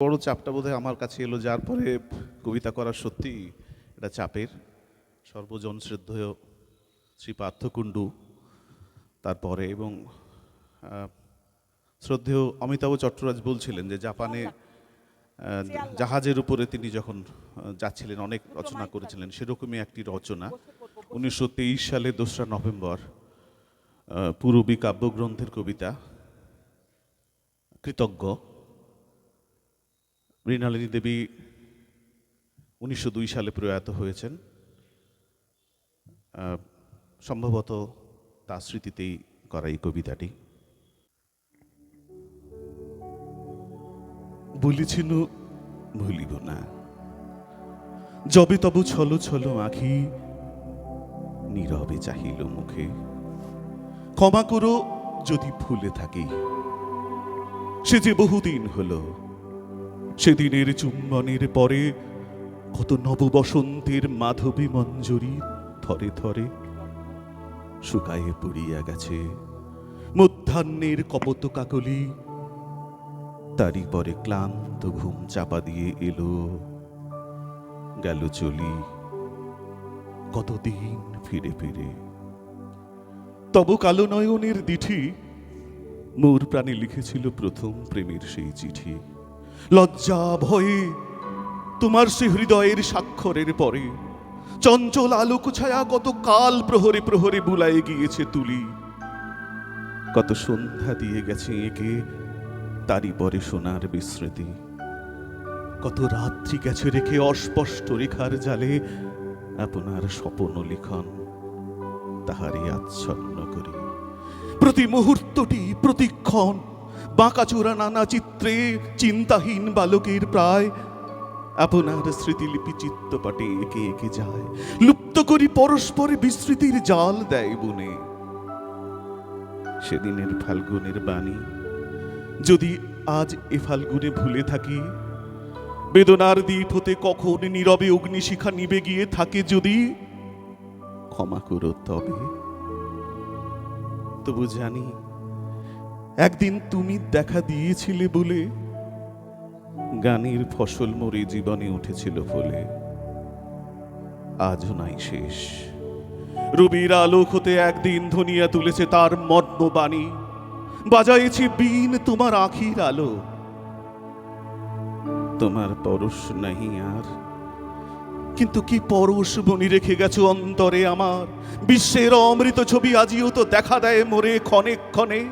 বড় চাপটা বোধহয় আমার কাছে এলো যার পরে কবিতা করা সত্যি এটা চাপের। সর্বজন শ্রদ্ধেয় শ্রী পার্থকুণ্ডু তারপরে এবং শ্রদ্ধেয় অমিতাভ চট্টরাজ বলছিলেন যে জাপানে জাহাজের উপরে তিনি যখন যাচ্ছিলেন অনেক রচনা করেছিলেন সেরকমই একটি রচনা। উনিশশো তেইশ সালে দোসরা নভেম্বর পূরবী কাব্যগ্রন্থের কবিতা কৃতজ্ঞ। মৃণালিনী দেবী উনিশশো দুই সালে প্রয়াত হয়েছেন। সম্ভবত তার স্মৃতিতেই করা এই কবিতাটি। বলেছিল, ভুলিব না। যবে তব ছল ছল আখি, নীরবে চাহিল মুখে। ক্ষমা করো যদি ভুলে থাকি। সে যে বহুদিন হলো সেদিনের চুম্বনের পরে কত নববসন্তের মাধবী মঞ্জরি থরে থরে শুকায়ে পড়িয়া গেছে। মধ্যাহ্নের কপত কাকলি, তারই পরে ক্লান্ত ঘুম চাপা দিয়ে এলো। গেল চলি, কতদিন ফিরে ফিরে। তব কালো নয়নের দিঠি, মোর প্রাণে লিখেছিল প্রথম প্রেমের সেই চিঠি। লজ্জা, ভয়ে, তোমার সে হৃদয়ের স্বাক্ষরের পরে। চঞ্চল আলোক ছায়া কত কাল প্রহরে প্রহরে বুলায়ে গিয়েছে তুলি। কত সন্ধ্যা দিয়ে গেছে একে, তারই পরে সোনার বিস্মৃতি। কত রাত্রি গেছে রেখে অস্পষ্ট রেখার জালে, আপনার স্বপন লিখন তাহারই আচ্ছন্ন করি। প্রতি মুহূর্তটি প্রতিক্ষণ বাঁকাচোরা নানা চিত্রে চিন্তাহীন বালকের প্রায়। আপনার স্মৃতিলিপি চিত্তপাটে একে একে যায়। লুপ্ত করি পরস্পরে বিস্মৃতির জাল দেয় বনে। সেদিনের ফাল্গুনের বাণী, যদি আজ এ ফাল্গুনে ভুলে থাকি, বেদনার দ্বীপ হতে কখন নীরবে অগ্নিশিখা নিবে গিয়ে থাকে যদি, ক্ষমা করো তবে। তবু জানি একদিন তুমি দেখা দিয়েছিলে বলে, গানের ফসল মরে জীবনে উঠেছিল ফলে আজও নাই শেষ। রবির আলোক হতে একদিন ধনিয়া তুলেছে তার মর্ম বাণী। বাজাইছি বিন তোমার আখির আলো। তোমার পরশ নাহি আর। কিন্তু কি পরশ বনি রেখে গেছো অন্তরে আমার? বিশ্বের অমৃত ছবি আজিও তো দেখা দেয় মোরে ক্ষণে ক্ষণে।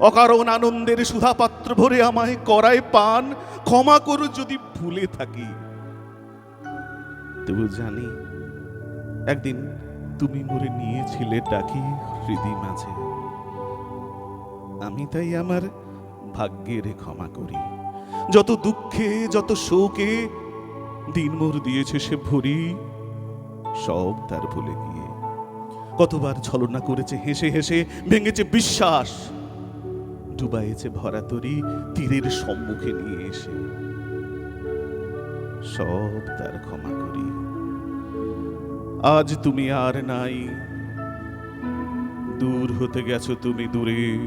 অকারণ আনন্দের সুধাপাত্র ভরে আমায় করায় পান। ক্ষমা করো যদি ভুলে থাকি। তবু জানি, একদিন তুমি মরে নিয়েছিলে ডাকি হৃদি মাঝে। আমি তাই আমার ভাগ্যের ক্ষমা করি। যত দুঃখে, যত শোকে দিন মোর দিয়েছে সে ভরি, সব তার ভুলে গিয়ে। কতবার ছলনা করেছে, হেসে হেসে ভেঙেছে বিশ্বাস। ডুবাইছে ভরা তরি তীরের সম্মুখে নিয়ে এসে সব তার ক্ষমা করি। আজ তুমি আর নাই। দূর হতে গেছো তুমি দূরে।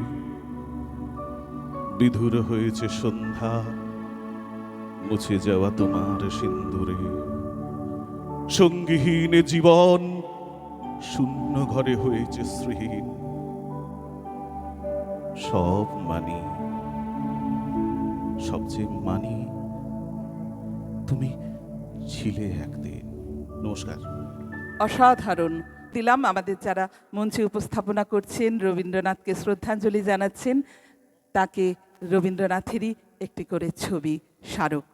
বিধুর হয়েছে সন্ধ্যা, মুছে যাওয়া তোমার সিন্দুরে। সঙ্গীহীন জীবন শূন্য ঘরে হয়েছে শ্রীহীন সব মানি। সবচেয়ে মানি, তুমি ছিলে একদিন। নমস্কার। অসাধারণ। দিলাম আমাদের যারা মঞ্চে উপস্থাপনা করছেন, রবীন্দ্রনাথকে শ্রদ্ধাঞ্জলি জানাচ্ছেন, তাকে রবীন্দ্রনাথেরই একটি করে ছবি স্মারক